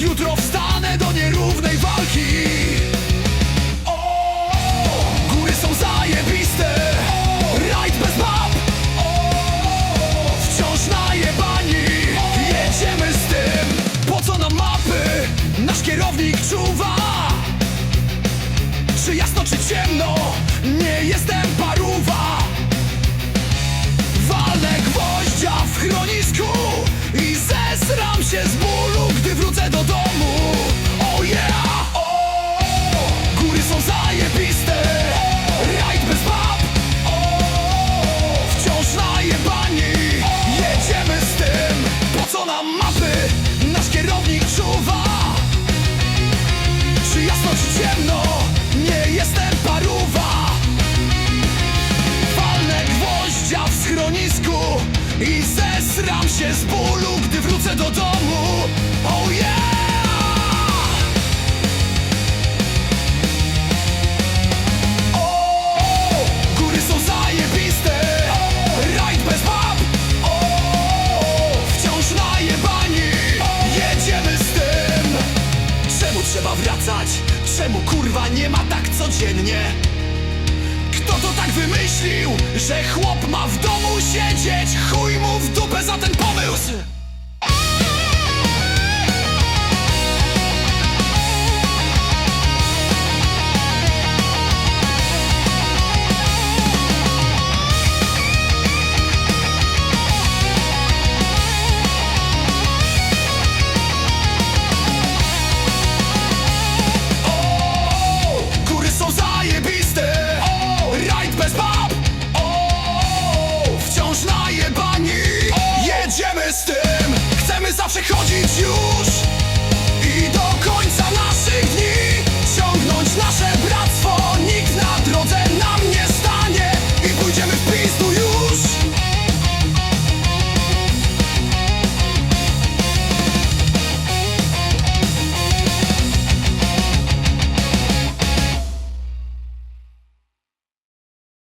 Jutro wstanę do nierównej walki. O, Góry są zajebiste. Rajd bez map. Wciąż najebani. Jedziemy z tym. Po co nam mapy? Nasz kierownik czuwa. Czy jasno, czy ciemno? Nie jestem paruwa. Walę gwoździa w chronisku I zesram się z sprawy nasz kierownik czuwa. Czy jasno, czy ciemno, nie jestem paruwa. Walnę gwoździa w schronisku i zesram się z bólu, gdy wrócę do domu. Oh yeah! Trzeba wracać? Czemu kurwa nie ma tak codziennie? Kto to tak wymyślił, że chłop ma w domu siedzieć? Chuj mu w dupę za ten pomysł!